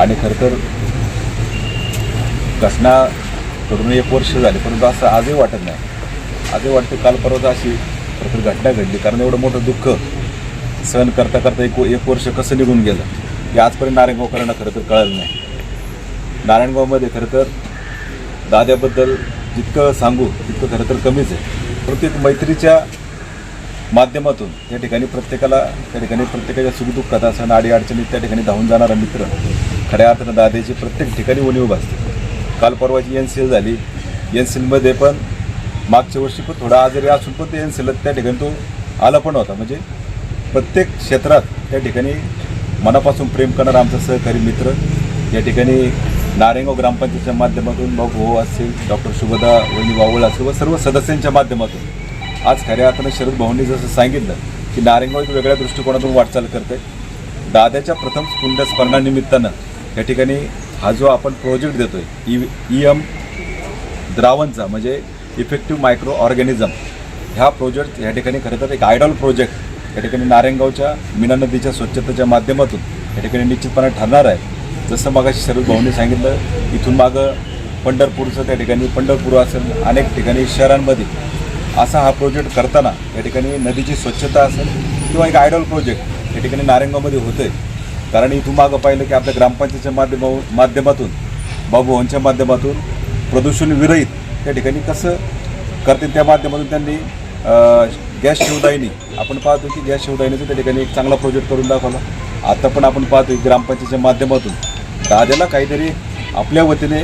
आणि खरं तर घटना करून एक वर्ष झाले परंतु असं आजही वाटत नाही. आजही वाटतं काल परत अशी खरं तर घटना घडली कारण एवढं मोठं दुःख सहन करता करता एक एक वर्ष कसं निघून गेलं हे आजपर्यंत नारायणगावकरांना खरं तर कळलं नाही. नारायणगावमध्ये खरं तर दाद्याबद्दल जितकं सांगू तितकं खरं तर कमीच आहे. परंतु एक मैत्रीच्या माध्यमातून त्या ठिकाणी प्रत्येकाला त्या ठिकाणी प्रत्येकाच्या सुखदुःखात असं अडी अडचणीत त्या ठिकाणी धावून जाणारा मित्र खऱ्या अर्थानं दादेची प्रत्येक ठिकाणी उणीव असते. काल परवाची एन सी एल झाली. एन सी एलमध्ये पण मागच्या वर्षी पण थोडा आजारी असून पण ते एन सी त्या ठिकाणी तो आला पण होता. म्हणजे प्रत्येक क्षेत्रात त्या ठिकाणी मनापासून प्रेम करणारा आमचा सहकारी मित्र या ठिकाणी नारायणगाव ग्रामपंचायतच्या माध्यमातून भाऊ भाऊ असेल डॉक्टर शुभदा वहिनी वावळ असेल व सर्व सदस्यांच्या माध्यमातून आज खऱ्या अर्थानं शरद भाऊंनी जसं सांगितलं की नारेंगाव एक वेगळ्या दृष्टिकोनातून वाटचाल करते. दादाच्या प्रथम कुंड स्मरणानिमित्तानं या ठिकाणी हा जो आपण प्रोजेक्ट देतोय ई ई एम द्रावणचा म्हणजे इफेक्टिव्ह मायक्रो ऑर्गॅनिझम ह्या प्रोजेक्ट या ठिकाणी खरं तर एक आयडॉल प्रोजेक्ट या ठिकाणी नारेंगावच्या मीना नदीच्या स्वच्छतेच्या माध्यमातून या ठिकाणी निश्चितपणे ठरणार आहे. जसं मागाशी शरद भाऊंनी सांगितलं इथून मागं पंढरपूरचं त्या ठिकाणी पंढरपूर असेल अनेक ठिकाणी शहरांमध्ये असा हा प्रोजेक्ट करताना या ठिकाणी नदीची स्वच्छता असेल किंवा एक आयडॉल प्रोजेक्ट या ठिकाणी नारायणगावमध्ये होतं आहे कारण इथून मागं पाहिलं की आपल्या ग्रामपंचायतच्या माध्यमा माध्यमातून बाबूभाऊंच्या माध्यमातून प्रदूषण विरहित त्या ठिकाणी कसं करते त्या माध्यमातून त्यांनी गॅस शिवदायनी आपण पाहतो की गॅस शिवदायनीचं त्या ठिकाणी एक चांगला प्रोजेक्ट करून दाखवला. आता पण आपण पाहतो की ग्रामपंचायतच्या माध्यमातून. दाद्याला काहीतरी आपल्या वतीने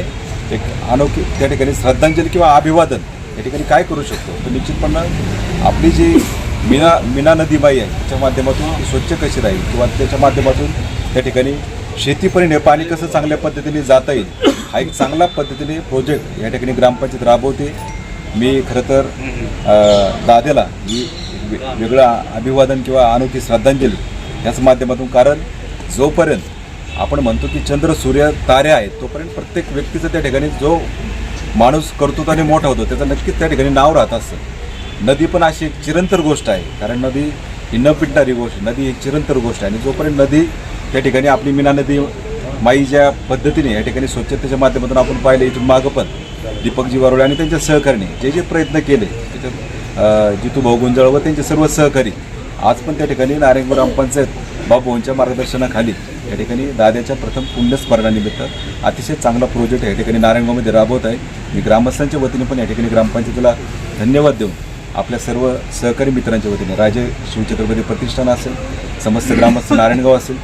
एक अनोखी त्या ठिकाणी श्रद्धांजली किंवा अभिवादन या ठिकाणी काय करू शकतो? तर निश्चितपणे आपली जी मीना मीना नदीबाई आहे त्याच्या माध्यमातून स्वच्छ कशी राहील किंवा त्याच्या माध्यमातून त्या ठिकाणी शेतीपर्यंत पाणी कसं चांगल्या पद्धतीने जाता येईल हा एक चांगला पद्धतीने प्रोजेक्ट या ठिकाणी ग्रामपंचायत राबवते. मी खरं तर दादेला मी वेगळं अभिवादन किंवा अनोखी श्रद्धांजली याच माध्यमातून कारण जोपर्यंत आपण म्हणतो की चंद्र सूर्य तारे आहेत तोपर्यंत प्रत्येक व्यक्तीचं त्या ठिकाणी जो माणूस कर्तृत्वाने मोठा होतो. त्याचं नक्कीच त्या ठिकाणी नाव राहत असतं. नदी पण अशी एक चिरंतर गोष्ट आहे. कारण नदी ही न पिटणारी गोष्ट नदी एक चिरंतर गोष्ट आहे. आणि जोपर्यंत नदी त्या ठिकाणी आपली मीना नदी माई ज्या पद्धतीने या ठिकाणी स्वच्छतेच्या माध्यमातून आपण पाहिलं इथून मागं पण दीपकजी वरोळे आणि त्यांच्या सहकार्याने जे जे प्रयत्न केले त्याच्यात जितू भाऊ गुंजाळ व त्यांचे सर्व सहकारी आज पण त्या ठिकाणी नारायण ग्रामपंचायत बाबूंच्या मार्गदर्शनाखाली या ठिकाणी दाद्याच्या प्रथम पुण्यस्मरणानिमित्त अतिशय चांगला प्रोजेक्ट या ठिकाणी नारायणगावमध्ये राबवत आहे. मी ग्रामस्थांच्या वतीने पण या ठिकाणी ग्रामपंचायतीला धन्यवाद देऊन आपल्या सर्व सहकारी मित्रांच्या वतीने राजे शिवछत्रपती प्रतिष्ठान असेल समस्त ग्रामस्थ नारायणगाव असेल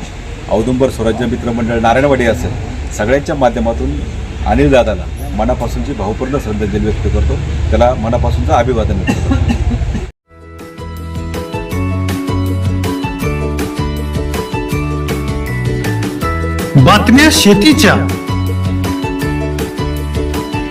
औदुंबर स्वराज्य मित्र मंडळ नारायणवाडी असेल सगळ्यांच्या माध्यमातून अनिल दादाला मनापासूनची भावपूर्ण श्रद्धांजली व्यक्त करतो. त्याला मनापासूनचं अभिवादन व्यक्त करतो. बातम्या शेतीच्या.